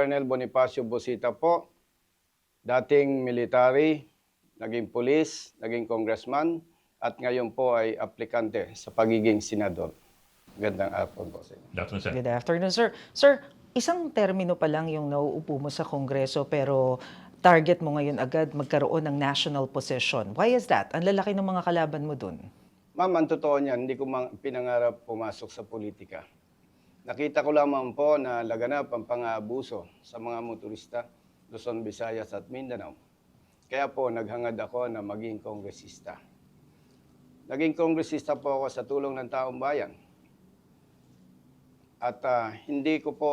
Colonel Bonifacio Busita po, dating military, naging police, naging congressman, at ngayon po ay aplikante sa pagiging senador. Gandang hapon po sa inyo. Dr. Sen. Good afternoon, sir. Sir, isang termino pa lang yung nauupo mo sa Kongreso pero target mo ngayon agad magkaroon ng national position. Why is that? Ang lalaki ng mga kalaban mo dun. Ma'am, ang totoo niyan, hindi ko pinangarap pumasok sa politika. Nakita ko lamang po na laganap ang pang-aabuso sa mga motorista, Luzon, Visayas at Mindanao. Kaya po naghangad ako na maging kongresista. Naging kongresista po ako sa tulong ng taong bayan. At ah, hindi ko po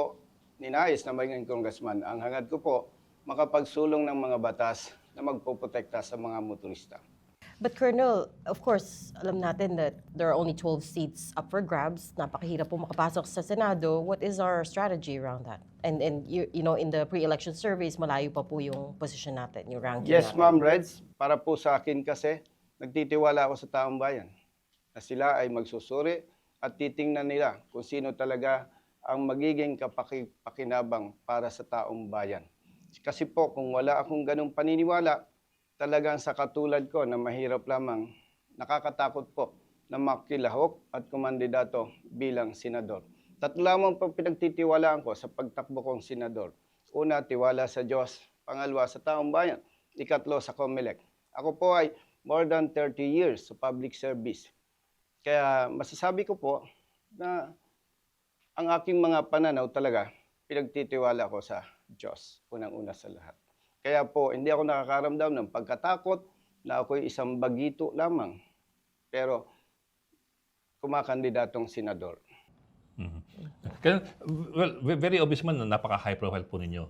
ninais na maging congressman. Ang hangad ko po, makapagsulong ng mga batas na magpoprotekta sa mga motorista. But Colonel, of course, alam natin that there are only 12 seats up for grabs. Napakahirap po makapasok sa Senado. What is our strategy around that? And and you, you know, in the pre-election surveys, malayo pa po yung position natin, yung ranking Yes, natin. ma'am Reds. Para po sa akin kasi, nagtitiwala ako sa taong bayan na sila ay magsusuri at titingnan nila kung sino talaga ang magiging kapakipakinabang para sa taong bayan. Kasi po, kung wala akong ganong paniniwala, talagang sa katulad ko na mahirap lamang, nakakatakot po na makilahok at kumandidato bilang senador. Tatlo lamang po pinagtitiwalaan ko sa pagtakbo kong senador. Una, tiwala sa Diyos. Pangalawa, sa taong bayan. Ikatlo, sa COMELEC. Ako po ay more than 30 years sa public service. Kaya masasabi ko po na ang aking mga pananaw talaga, pinagtitiwala ko sa Diyos, unang-una sa lahat. Kaya po, hindi ako nakakaramdam ng pagkatakot na ako'y isang bagito lamang. Pero, kumakandidatong senador. Kaya, well, ve- very obvious man na napaka-high profile po ninyo.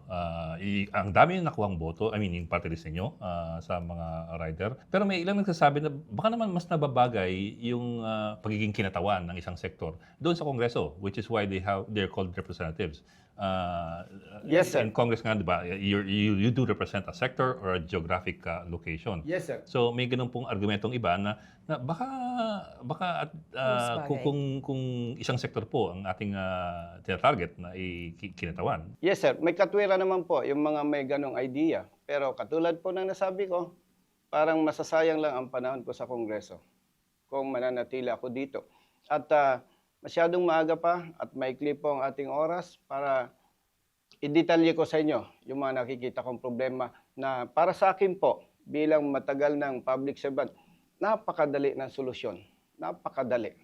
I- ang dami yung nakuhang boto, I mean, yung party list ninyo ah, sa mga rider. Pero may ilang nagsasabi na baka naman mas nababagay yung ah, pagiging kinatawan ng isang sektor doon sa Kongreso, which is why they have they're called representatives. Ah, Yes, sir. In Congress nga, di ba, you, you, you do represent a sector or a geographic ah, location. Yes, sir. So may ganun pong argumentong iba na, na baka baka at Mas kung, kung kung isang sektor po ang ating uh, tinatarget na i- kinatawan. Yes, sir. May katwira naman po yung mga may ganong idea. Pero katulad po ng nasabi ko, parang masasayang lang ang panahon ko sa Kongreso kung mananatili ako dito. At ah, masyadong maaga pa at maikli po ang ating oras para i-detalye ko sa inyo yung mga nakikita kong problema na para sa akin po bilang matagal ng public servant, napakadali ng solusyon. Napakadali.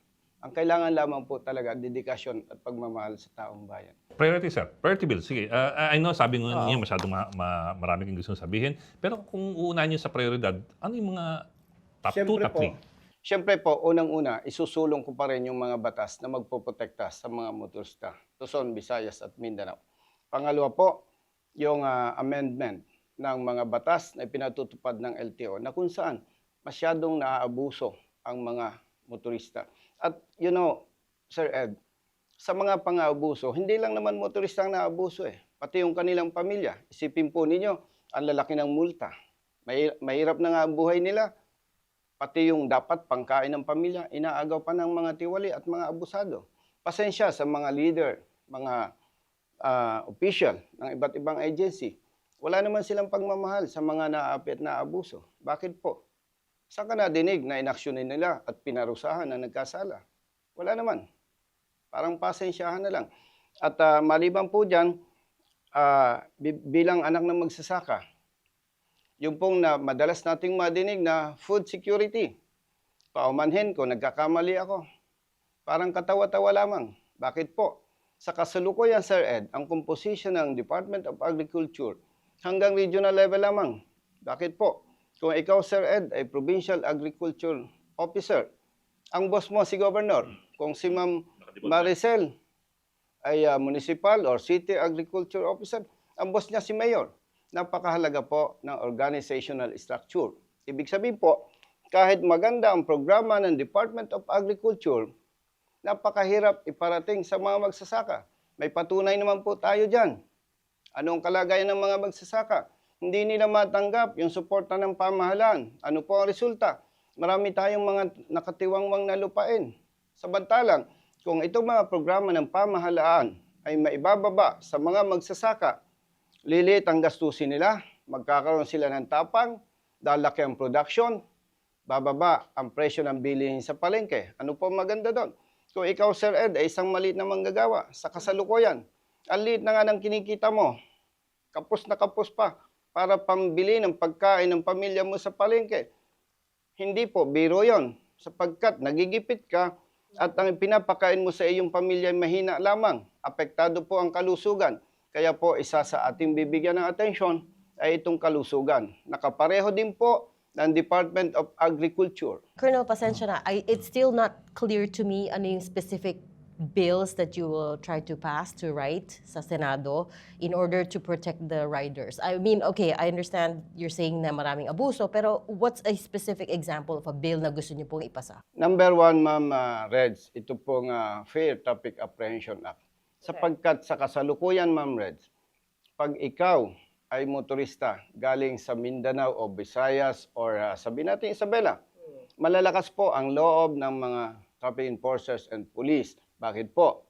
Ang kailangan lamang po talaga, dedikasyon at pagmamahal sa taong bayan. Priority, sir. Priority bill. Sige, uh, I know sabi ngo Oo. niyo masyadong ma- ma- marami kang gusto sabihin. Pero kung uunahin niyo sa prioridad, ano yung mga top 2, top 3? Siyempre po, unang-una, isusulong ko pa rin yung mga batas na magpoprotekta sa mga motorista, Luzon, Visayas at Mindanao. Pangalawa po, yung ah, amendment ng mga batas na ipinatutupad ng LTO na kung saan masyadong naaabuso ang mga motorista. At you know, Sir Ed, sa mga pang-aabuso, hindi lang naman motorista ang naabuso eh. Pati yung kanilang pamilya. Isipin po ninyo, ang lalaki ng multa. Mahirap na nga ang buhay nila, pati yung dapat pangkain ng pamilya, inaagaw pa ng mga tiwali at mga abusado. Pasensya sa mga leader, mga ah, official ng iba't ibang agency. Wala naman silang pagmamahal sa mga naaapi at naabuso. Bakit po? Saan ka nadinig na inaksyonin nila at pinarusahan na nagkasala? Wala naman. Parang pasensyahan na lang. At ah, maliban po dyan, bi- bilang anak ng magsasaka, yung pong na madalas nating madinig na food security. Paumanhin ko, nagkakamali ako. Parang katawa-tawa lamang. Bakit po? Sa kasalukuyan, Sir Ed, ang composition ng Department of Agriculture hanggang regional level lamang. Bakit po? Kung ikaw, Sir Ed, ay Provincial Agriculture Officer, ang boss mo si Governor. Kung si Ma'am Maricel ay ah, Municipal or City Agriculture Officer, ang boss niya si Mayor napakahalaga po ng organizational structure. Ibig sabihin po, kahit maganda ang programa ng Department of Agriculture, napakahirap iparating sa mga magsasaka. May patunay naman po tayo dyan. Anong kalagayan ng mga magsasaka? Hindi nila matanggap yung suporta ng pamahalaan. Ano po ang resulta? Marami tayong mga nakatiwangwang na lupain. Samantalang, kung itong mga programa ng pamahalaan ay maibababa sa mga magsasaka, Liliit ang gastusin nila, magkakaroon sila ng tapang, lalaki ang production, bababa ang presyo ng bilihin sa palengke. Ano po maganda doon? Kung ikaw, Sir Ed, ay isang maliit na manggagawa sa kasalukuyan, ang liit na nga ng kinikita mo, kapos na kapos pa, para pambili ng pagkain ng pamilya mo sa palengke. Hindi po, biro yon sapagkat nagigipit ka at ang pinapakain mo sa iyong pamilya ay mahina lamang. Apektado po ang kalusugan. Kaya po, isa sa ating bibigyan ng atensyon ay itong kalusugan. Nakapareho din po ng Department of Agriculture. Colonel, pasensya na. I, it's still not clear to me ano yung specific bills that you will try to pass to write sa Senado in order to protect the riders. I mean, okay, I understand you're saying na maraming abuso, pero what's a specific example of a bill na gusto niyo pong ipasa? Number one, Ma'am uh, Reds, ito pong uh, Fair Traffic Apprehension Act. Sapagkat sa kasalukuyan, Ma'am Reds, pag ikaw ay motorista galing sa Mindanao o Visayas or uh, sabihin natin Isabela, malalakas po ang loob ng mga traffic enforcers and police. Bakit po?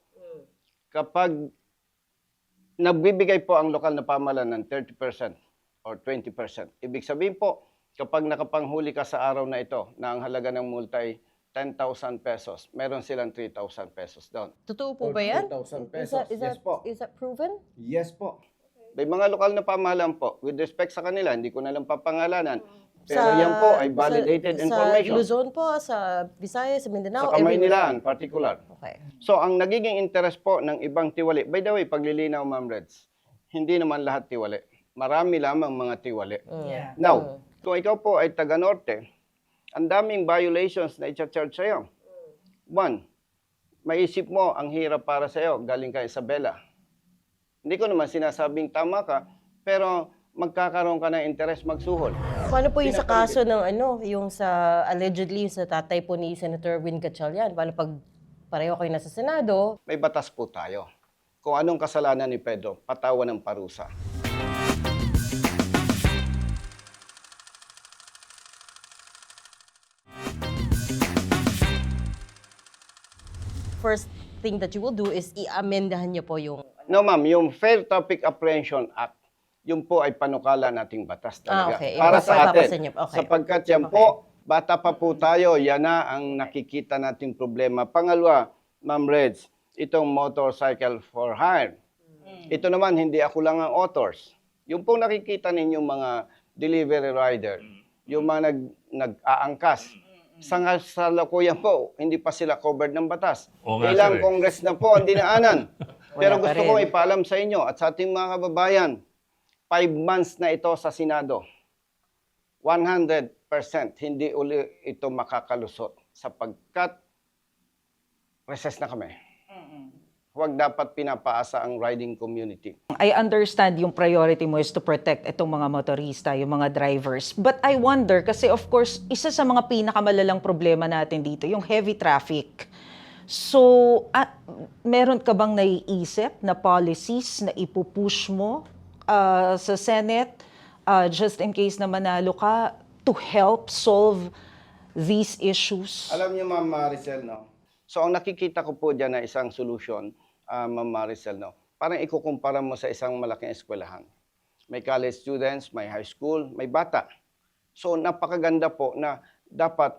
Kapag nagbibigay po ang lokal na pamalan ng 30% or 20%, ibig sabihin po, kapag nakapanghuli ka sa araw na ito na ang halaga ng multa ay 10,000 pesos, meron silang 3,000 pesos doon. Totoo po ba yan? 2,000 Is pesos. that, is, Yes that, po. is that proven? Yes po. May mga lokal na pamahalan po, with respect sa kanila, hindi ko na lang papangalanan. Pero yan po ay validated sa, information. Sa Luzon po, sa Visayas, sa Mindanao, Sa Kamaynilaan, particular. Okay. So, ang nagiging interest po ng ibang tiwali, by the way, paglilinaw, Ma'am Reds, hindi naman lahat tiwali. Marami lamang mga tiwali. Yeah. Now, kung ikaw po ay taga-norte, ang daming violations na i-charge sa'yo. One, maisip mo ang hirap para sa'yo, galing ka Isabela. Hindi ko naman sinasabing tama ka, pero magkakaroon ka ng interest magsuhol. Paano po yung sa kaso ng ano, yung sa allegedly yung sa tatay po ni Senator Win Gatchalian? Paano pag pareho kayo nasa Senado? May batas po tayo. Kung anong kasalanan ni Pedro, patawan ng parusa. First thing that you will do is i-amendahan niyo po yung No ma'am, yung Fair Traffic Apprehension Act, yun po ay panukala nating batas Ah, talaga. okay. Para sa atin. niyo. Okay. Sapagkat yan po, bata pa po tayo, yan na ang nakikita nating problema. Pangalawa, Ma'am Reds, itong motorcycle for hire. Ito naman, hindi ako lang ang authors. Yung po nakikita ninyong mga delivery rider, yung mga nag, nag-aangkas, sa kasalukuyan po, hindi pa sila covered ng batas. Nga, Ilang sir, eh. kongres na po ang dinaanan. Pero Wala pa gusto rin. ko ipaalam sa inyo at sa ating mga kababayan, five months na ito sa Senado. 100% hindi uli ito makakalusot sapagkat recess na kami. Huwag dapat pinapaasa ang riding community. I understand yung priority mo is to protect itong mga motorista, yung mga drivers. But I wonder, kasi of course, isa sa mga pinakamalalang problema natin dito, yung heavy traffic. So, ah, meron ka bang naiisip na policies na ipupush mo ah, sa Senate ah, just in case na manalo ka to help solve these issues? Alam niyo, Ma'am Maricel, no? So, ang nakikita ko po dyan na isang solution, uh, Ma'am Maricel, no? Parang ikukumpara mo sa isang malaking eskwelahan. May college students, may high school, may bata. So, napakaganda po na dapat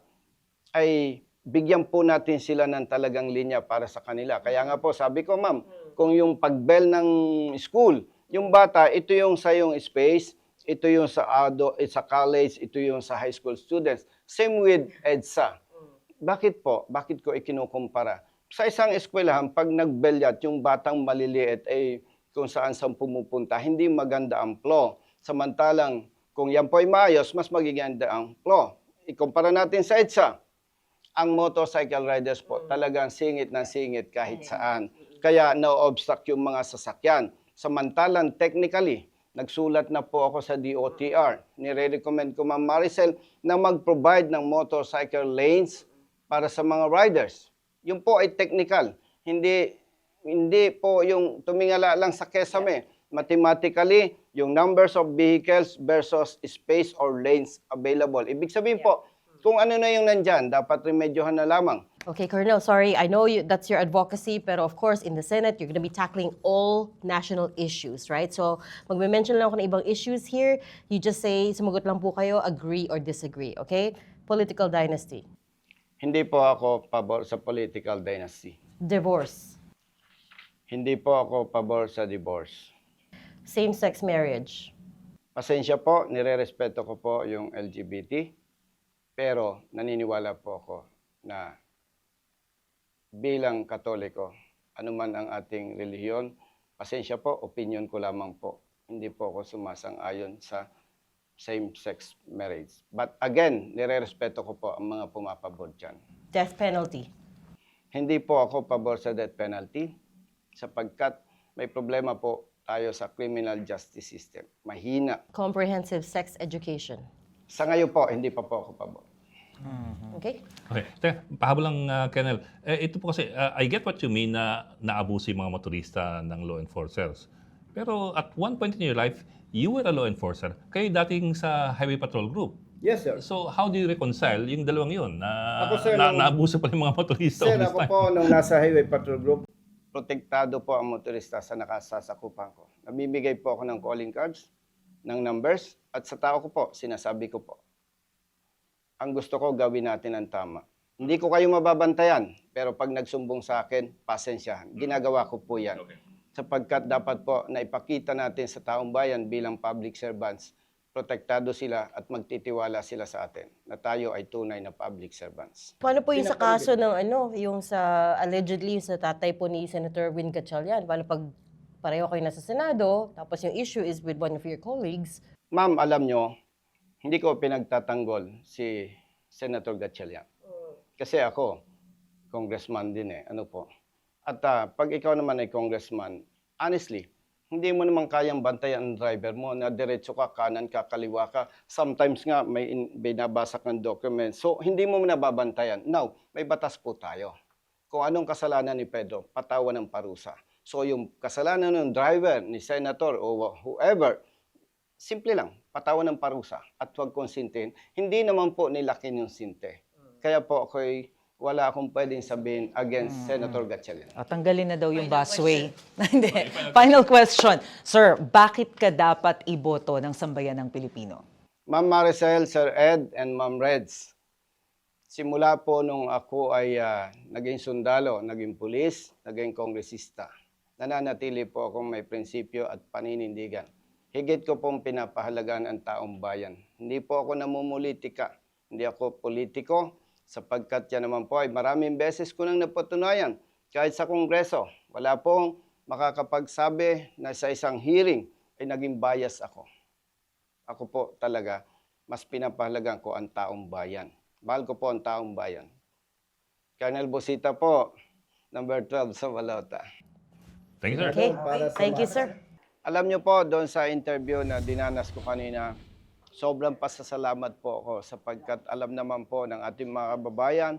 ay bigyan po natin sila ng talagang linya para sa kanila. Kaya nga po, sabi ko, ma'am, kung yung pagbell ng school, yung bata, ito yung sa yung space, ito yung sa ado, eh, sa college, ito yung sa high school students. Same with EDSA. Bakit po? Bakit ko ikinukumpara? Sa isang eskwelahan, pag nagbelyat, yung batang maliliit ay kung saan saan pumupunta, hindi maganda ang flow. Samantalang, kung yan po ay maayos, mas magiganda ang flow. Ikumpara natin sa EDSA. Ang motorcycle riders po, talagang singit na singit kahit saan. Kaya no-obstruct yung mga sasakyan. Samantalang technically, nagsulat na po ako sa DOTR. Nire-recommend ko Ma'am Maricel na mag-provide ng motorcycle lanes para sa mga riders. Yung po ay technical. Hindi hindi po yung tumingala lang sa kesame. Mathematically, yung numbers of vehicles versus space or lanes available. Ibig sabihin po, kung ano na yung nandyan, dapat remedyohan na lamang. Okay, Colonel, sorry. I know you, that's your advocacy, pero of course, in the Senate, you're going to be tackling all national issues, right? So, magme-mention lang ako ng ibang issues here. You just say, sumagot lang po kayo, agree or disagree, okay? Political dynasty. Hindi po ako pabor sa political dynasty. Divorce. Hindi po ako pabor sa divorce. Same-sex marriage. Pasensya po, nire-respeto ko po yung LGBT, pero naniniwala po ako na bilang katoliko, anuman ang ating relihiyon, pasensya po, opinion ko lamang po. Hindi po ako sumasang-ayon sa same-sex marriage. But again, nire-respeto ko po ang mga pumapabor dyan. Death penalty. Hindi po ako pabor sa death penalty sapagkat may problema po tayo sa criminal justice system. Mahina. Comprehensive sex education. Sa ngayon po, hindi pa po ako pabor. Okay? Okay. Teka, pahabol lang, uh, Colonel. Eh, ito po kasi, uh, I get what you mean na naabuso yung mga motorista ng law enforcers. Pero at one point in your life, you were a law enforcer. Kayo dating sa Highway Patrol Group. Yes, sir. So, how do you reconcile yung dalawang yun? Na, Ako, sir, na, nung- naabuso pa yung mga motorista Sir, ako time. po nung nasa Highway Patrol Group, protektado po ang motorista sa nakasasakupan ko. Namimigay po ako ng calling cards, ng numbers, at sa tao ko po, sinasabi ko po. Ang gusto ko, gawin natin ang tama. Hindi ko kayo mababantayan, pero pag nagsumbong sa akin, pasensyahan. Ginagawa ko po yan. Okay. Sapagkat dapat po na ipakita natin sa taong bayan bilang public servants, protektado sila at magtitiwala sila sa atin na tayo ay tunay na public servants. Paano po yung sa kaso ng ano, yung sa allegedly yung sa tatay po ni Senator Win Gatchalian? Paano pag pareho kayo nasa Senado, tapos yung issue is with one of your colleagues, Ma'am, alam nyo, hindi ko pinagtatanggol si Senator Gatchalian. Kasi ako, congressman din eh. Ano po? At ah, pag ikaw naman ay congressman, honestly, hindi mo naman kayang bantayan ang driver mo na diretso ka, kanan ka, kaliwa ka. Sometimes nga may in- binabasa kang document. So, hindi mo nababantayan. Now, may batas po tayo. Kung anong kasalanan ni Pedro, patawan ng parusa. So, yung kasalanan ng driver, ni Senator o whoever, simple lang, patawan ng parusa at huwag konsintihin. Hindi naman po nilakin yung sinte. Kaya po ako'y wala akong pwedeng sabihin against Senator Gatchalian. O, tanggalin na daw yung busway. Hindi. Final question. Sir, bakit ka dapat iboto ng sambayan ng Pilipino? Ma'am Maricel, Sir Ed, and Ma'am Reds, simula po nung ako ay ah, naging sundalo, naging pulis, naging kongresista, nananatili po akong may prinsipyo at paninindigan. Higit ko pong pinapahalagaan ang taong bayan. Hindi po ako namumulitika, hindi ako politiko, sapagkat yan naman po ay maraming beses ko nang napatunayan. Kahit sa Kongreso, wala pong makakapagsabi na sa isang hearing ay naging bias ako ako po talaga, mas pinapahalagan ko ang taong bayan. Mahal ko po ang taong bayan. Colonel Bosita po, number 12 sa Balota. Thank you, sir. Okay? Thank you, sir. Alam niyo po, doon sa interview na dinanas ko kanina, sobrang pasasalamat po ako sapagkat alam naman po ng ating mga kababayan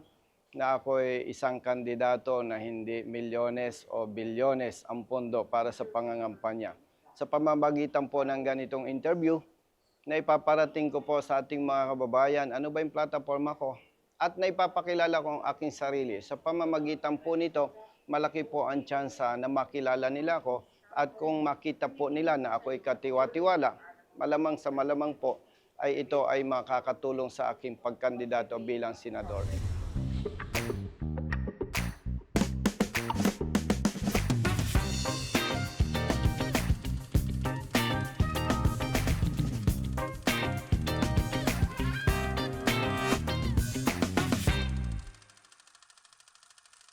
na ako ay isang kandidato na hindi milyones o bilyones ang pondo para sa pangangampanya. Sa pamamagitan po ng ganitong interview, na ipaparating ko po sa ating mga kababayan ano ba yung plataforma ko at naipapakilala ko ang aking sarili. Sa pamamagitan po nito, malaki po ang tsansa na makilala nila ako at kung makita po nila na ako ay katiwa-tiwala, malamang sa malamang po ay ito ay makakatulong sa aking pagkandidato bilang senador.